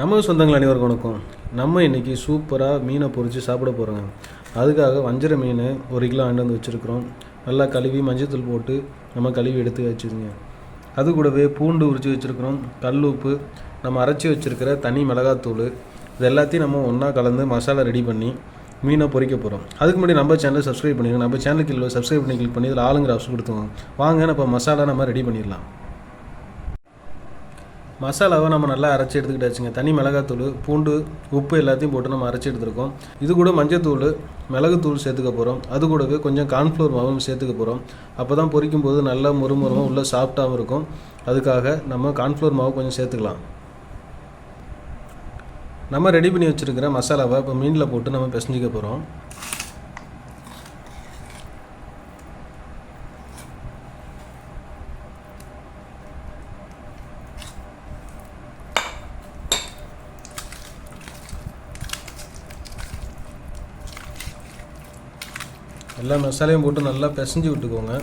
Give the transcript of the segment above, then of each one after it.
நம்ம சொந்தங்கள் அனைவருக்கும் வணக்கம். நம்ம இன்றைக்கி சூப்பராக மீனை பொறிச்சு சாப்பிட போகிறோங்க அதுக்காக வஞ்சர மீன் ஒரு கிலோ ஆண்டு வந்து வச்சுருக்குறோம். நல்லா கழுவி மஞ்சத்தூள் போட்டு நம்ம கழுவி எடுத்து வச்சுருங்க. அது கூடவே பூண்டு உரித்து வச்சுருக்குறோம். கல் உப்பு நம்ம அரைச்சி வச்சுருக்கிற தனி மிளகாத்தூள். இது எல்லாத்தையும் நம்ம ஒன்றா கலந்து மசாலா ரெடி பண்ணி மீனை பொறிக்க போகிறோம் அதுக்கு முன்னாடி நம்ம சேனலை சப்ஸ்கிரைப் பண்ணிடுங்க நம்ம சேனலுக்கு இல்லை சப்ஸ்கிரைப் பண்ணி கிளிக் பண்ணி இதில் ஆளுங்கிற ஆப்ஷன் கொடுத்துவோம் வாங்க நம்ம மசாலா நம்ம ரெடி பண்ணிடலாம். மசாலாவை நம்ம நல்லா அரைச்சி எடுத்துக்கிட்டாச்சுங்க. தனி மிளகாத்தூள் பூண்டு உப்பு எல்லாத்தையும் போட்டு நம்ம அரைச்சி எடுத்துருக்கோம். இது கூட மஞ்சத்தூள் மிளகுத்தூள் சேர்த்துக்க போகிறோம் அது கூடவே கொஞ்சம் கார்ன்ஃப்ளோர் மாவும் சேர்த்துக்க போகிறோம் அப்போ தான் பொரிக்கும் போது நல்லா முறுமுறமாக உள்ளே சாஃப்டாகவும் இருக்கும். அதுக்காக நம்ம கார்ன்ஃப்ளோர் மாவு கொஞ்சம் சேர்த்துக்கலாம். நம்ம ரெடி பண்ணி வச்சுருக்கிற மசாலாவை இப்போ மீனில் போட்டு நம்ம பிசைஞ்சிக்க போகிறோம் எல்லா மசாலையும் போட்டு நல்லா பிசைஞ்சு விட்டுக்கோங்க.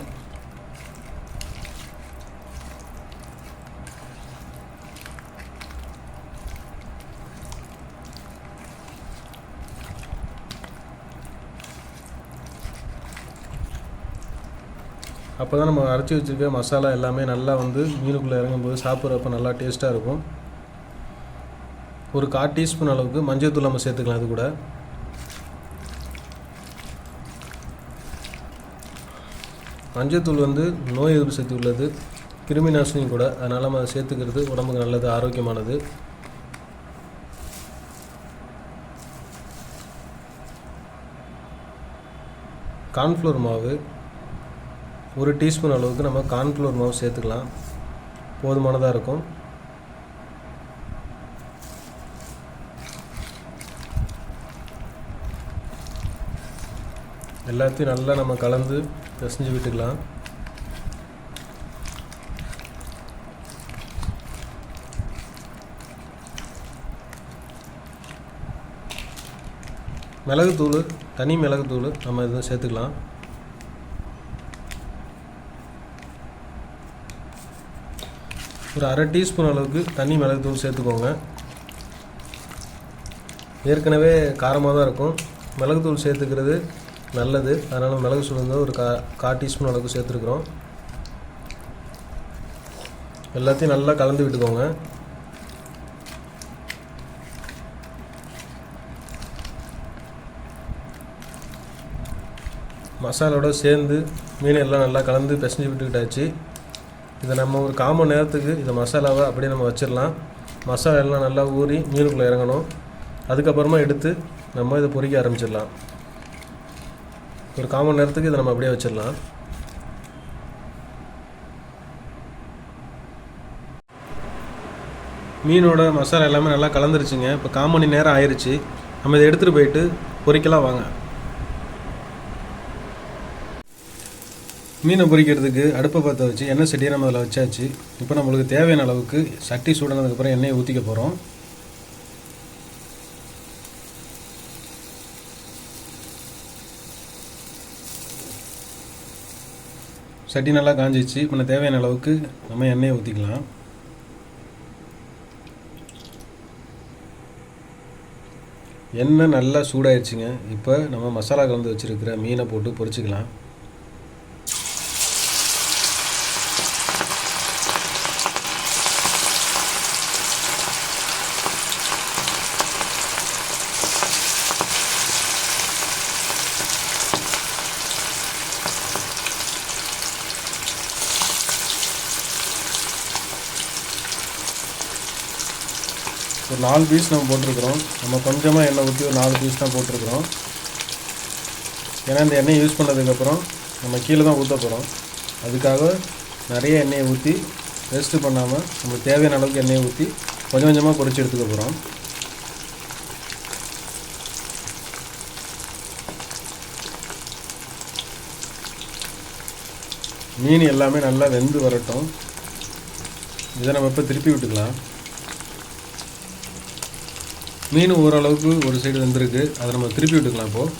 அப்போ தான் நம்ம அரைச்சி வச்சுருக்க மசாலா எல்லாமே நல்லா வந்து மீனுக்குள்ளே இறங்கும்போது சாப்பிட்றப்ப நல்லா டேஸ்ட்டாக இருக்கும். ஒரு கால் டீஸ்பூன் அளவுக்கு மஞ்சள் தூள் நம்ம சேர்த்துக்கலாம் அது கூட. மஞ்சத்தூள் வந்து நோய் எதிர்ப்பு சக்தி உள்ளது கிருமி நாசினியும் கூட. அதனால் நம்ம அதை சேர்த்துக்கிறது உடம்புக்கு நல்லது ஆரோக்கியமானது. கார்ன்ஃப்ளவர் மாவு ஒரு டீஸ்பூன் அளவுக்கு நம்ம கான்ஃப்ளோர் மாவு சேர்த்துக்கலாம். போதுமானதாக இருக்கும். எல்லாத்தையும் நல்லா நம்ம கலந்து பிசைஞ்சு விட்டுக்கலாம். மிளகுத்தூள் தனி மிளகுத்தூள் நம்ம இதை சேர்த்துக்கலாம். ஒரு அரை டீஸ்பூன் அளவுக்கு தனி மிளகுத்தூள் சேர்த்துக்கோங்க. ஏற்கனவே காரமாக தான் இருக்கும். மிளகுத்தூள் சேர்த்துக்கிறது நல்லது. அதனால் மிளகு சுடுங்க ஒரு கா கா டீஸ்பூன் அளவுக்கு சேர்த்துருக்குறோம். எல்லாத்தையும் நல்லா கலந்து விட்டுக்கோங்க. மசாலோட சேர்ந்து மீன் எல்லாம் நல்லா கலந்து பிசைஞ்சு விட்டுக்கிட்டாச்சு. இதை நம்ம ஒரு கால் மணி நேரத்துக்கு இந்த மசாலாவை அப்படியே நம்ம வச்சிடலாம். மசாலா எல்லாம் நல்லா ஊறி மீனுக்குள்ளே இறங்கணும். அதுக்கப்புறமா எடுத்து நம்ம இதை பொரிக்க ஆரம்பிச்சிடலாம். ஒரு கால் மணி நேரத்துக்கு இதை நம்ம அப்படியே வச்சிடலாம். மீனோட மசாலா எல்லாமே நல்லா கலந்துருச்சுங்க. இப்போ கால் மணி நேரம் ஆயிடுச்சு நம்ம இதை எடுத்துகிட்டு போயிட்டு பொரிக்கலாம் வாங்க. மீனை பொரிக்கிறதுக்கு அடுப்பை பற்ற வச்சு எண்ணெய் சட்டியை நம்ம அதில் வச்சாச்சு. இப்போ நம்மளுக்கு தேவையான அளவுக்கு சட்டி சூடானதுக்கப்புறம் எண்ணெயை ஊற்றிக்க போகிறோம் சட்டி நல்லா காஞ்சிச்சு இப்போ நான் தேவையான அளவுக்கு நம்ம எண்ணெயை ஊற்றிக்கலாம் எண்ணெய் நல்லா சூடாயிடுச்சுங்க இப்போ நம்ம மசாலா கலந்து வச்சுருக்கிற மீனை போட்டு பொறிச்சிக்கலாம் ஒரு நாலு பீஸ் நம்ம போட்டிருக்கிறோம். நம்ம கொஞ்சமாக எண்ணெய் ஊற்றி ஒரு நாலு பீஸ் தான் போட்டிருக்கிறோம். ஏன்னா இந்த எண்ணெய் யூஸ் பண்ணதுக்கப்புறம் நம்ம கீழே தான் ஊற்ற போகிறோம் அதுக்காக நிறைய எண்ணெயை ஊற்றி வேஸ்ட்டு பண்ணாமல் நம்மளுக்கு தேவையான அளவுக்கு எண்ணெயை ஊற்றி கொஞ்சம் கொஞ்சமாக பொரிச்சு எடுத்துக்க போகிறோம் மீன் எல்லாமே நல்லா வெந்து வரட்டும். இதை நம்ம இப்போ திருப்பி விட்டுக்கலாம். மீன் ஓரளவுக்கு ஒரு சைடு வெந்திருக்கு. அதை நம்ம திருப்பி விட்டுக்கலாம் இப்போது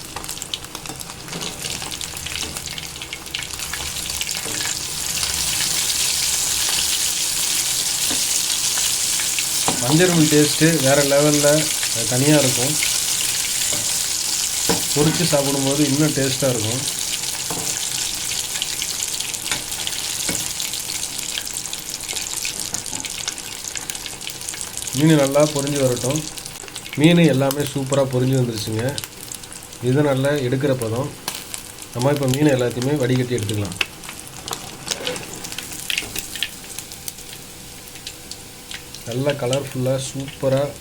மஞ்சள் டேஸ்ட்டு வேறு லெவலில் தனியாக இருக்கும். பொரித்து சாப்பிடும்போது இன்னும் டேஸ்ட்டாக இருக்கும். மீன் நல்லா பொரிஞ்சு வரட்டும். மீன் எல்லாமே சூப்பராக பொரிஞ்சு வந்துருச்சுங்க. இது நல்லா எடுக்கிற பதம். நம்ம இப்போ மீன் எல்லாத்தையுமே வடிகட்டி எடுத்துக்கலாம். நல்லா கலர்ஃபுல்லாக சூப்பராக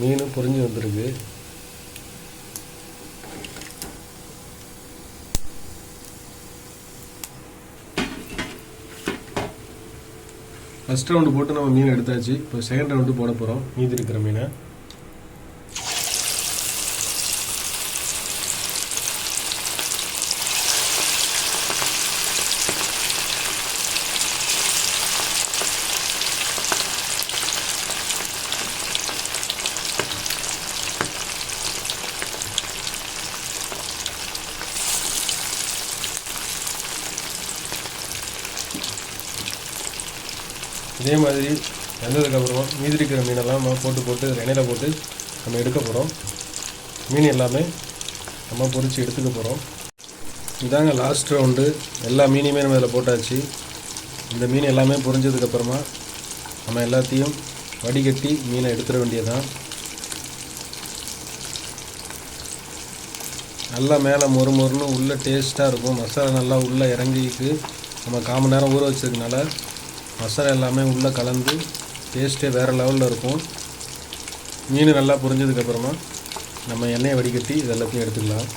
மீன் பொரிஞ்சு வந்திருக்கு. ஃபஸ்ட் ரவுண்டு போட்டு நம்ம மீன் எடுத்தாச்சு. இப்போ செகண்ட் ரவுண்டு போட போகிறோம் மீதி இருக்கிற மீனை. இதே மாதிரி வெந்ததுக்கப்புறமா மீதி இருக்கிற மீனெல்லாம் நம்ம போட்டு போட்டு எண்ணெயில் போட்டு நம்ம எடுக்க போகிறோம் மீன் எல்லாமே நம்ம பொறிச்சு எடுத்துக்க போகிறோம் இதாங்க லாஸ்ட் ரவுண்டு எல்லா மீனையுமே நம்ம இதில் போட்டாச்சு. இந்த மீன் எல்லாமே பொரிஞ்சதுக்கப்புறமா நம்ம எல்லாத்தையும் வடிகட்டி மீனை எடுத்துட வேண்டியதுதான். நல்லா மேலே மொறு மொறுன்னு உள்ளே டேஸ்ட்டாக இருக்கும். மசாலா நல்லா உள்ளே இறங்கிக்கு நம்ம கால் மணி நேரம் ஊற வச்சதுனால மசாலா எல்லாமே உள்ளே கலந்து டேஸ்ட்டே வேறு லெவலில் இருக்கும். மீன் நல்லா புரிஞ்சதுக்கப்புறமா நம்ம எண்ணெயை வடிகட்டி இது எல்லாத்தையும் எடுத்துக்கலாம்.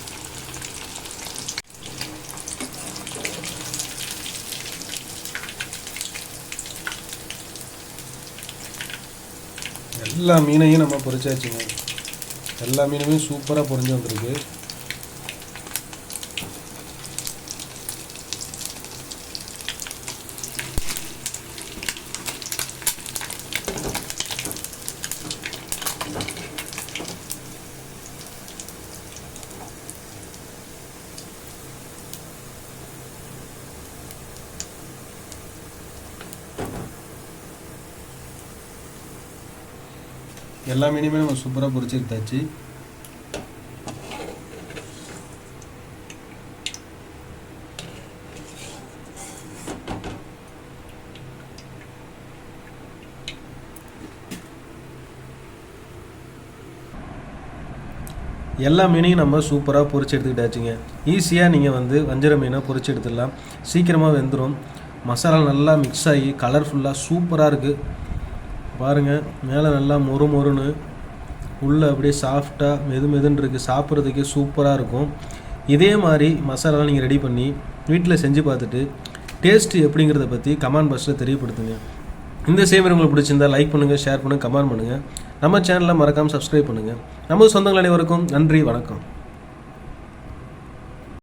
எல்லா மீனையும் நம்ம பொறிச்சாச்சுங்க எல்லா மீனுமே சூப்பராக பொரிஞ்சு வந்திருக்கு. எல்லா மீனையுமே நம்ம சூப்பராக பொரிச்சு எடுத்தாச்சு. எல்லா மீனையும் நம்ம சூப்பராக பொரிச்சு எடுத்துக்கிட்டாச்சுங்க. ஈஸியாக நீங்கள் வந்து வஞ்சர மீனை பொரிச்சு எடுத்துடலாம். சீக்கிரமாக வெந்துடும் மசாலா நல்லா மிக்ஸ் ஆகி கலர்ஃபுல்லாக சூப்பராக இருக்குது பாருங்கள் மேலே நல்லா மொறு மொறுன்னு உள்ளே அப்படியே சாஃப்டாக மெது மெதுன்னு இருக்குது சாப்பிட்றதுக்கே சூப்பராக இருக்கும். இதே மாதிரி மசாலாலாம் நீங்கள் ரெடி பண்ணி வீட்டில் செஞ்சு பார்த்துட்டு டேஸ்ட்டு எப்படிங்கிறத பற்றி கமெண்ட் பாக்ஸில் தெரியப்படுத்துங்க. இந்த சேவை உங்களுக்கு பிடிச்சிருந்தா லைக் பண்ணுங்கள் ஷேர் பண்ணுங்கள் கமெண்ட் பண்ணுங்கள் நம்ம சேனலில் மறக்காமல் சப்ஸ்கிரைப் பண்ணுங்கள் நம்ம சொந்தங்கள் அனைவருக்கும் நன்றி வணக்கம்.